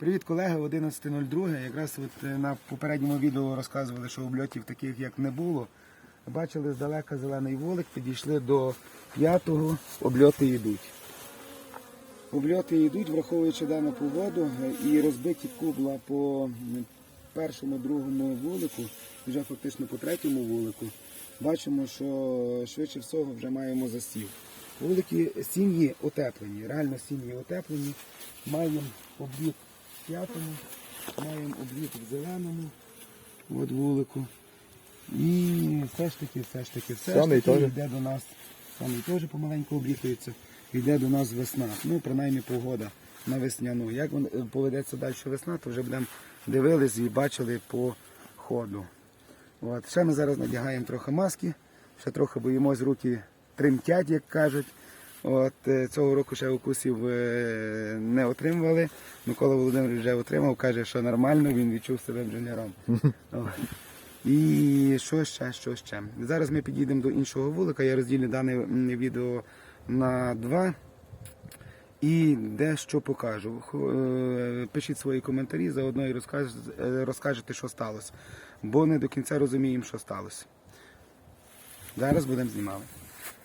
Привіт, колеги, 11.02. Якраз от е, на попередньому відео розказували, що обльотів таких як не було. Бачили здалека зелений вулик, підійшли до п'ятого, обльоти йдуть. Обльоти йдуть, враховуючи дану погоду е, і розбиті кубла по першому, другому вулику, вже фактично по третьому вулику. Бачимо, що швидше всього вже маємо засів. Вулики сім'ї утеплені, реально сім'ї утеплені. Маємо обліт п'ятому, маємо обліт в зеленому, от вулику. І все ж таки, все ж таки, все Самий ж таки теж. йде до нас. Самий теж помаленьку облітується. Йде до нас весна. Ну, принаймні погода на весняну. Як вон- е, поведеться далі весна, то вже будемо дивились і бачили по ходу. От. Ще ми зараз надягаємо трохи маски, ще трохи боїмось, руки тремтять, як кажуть. От, е, цього року ще укусів е, не отримували. Микола Володимирович вже отримав, каже, що нормально, він відчув себе інженером. От. І що ще, що ще. Зараз ми підійдемо до іншого вулика. Я розділю дане відео на два. І дещо покажу. Е, Пишіть свої коментарі, заодно і розкажете, що сталося. Бо не до кінця розуміємо, що сталося. Зараз будемо знімати.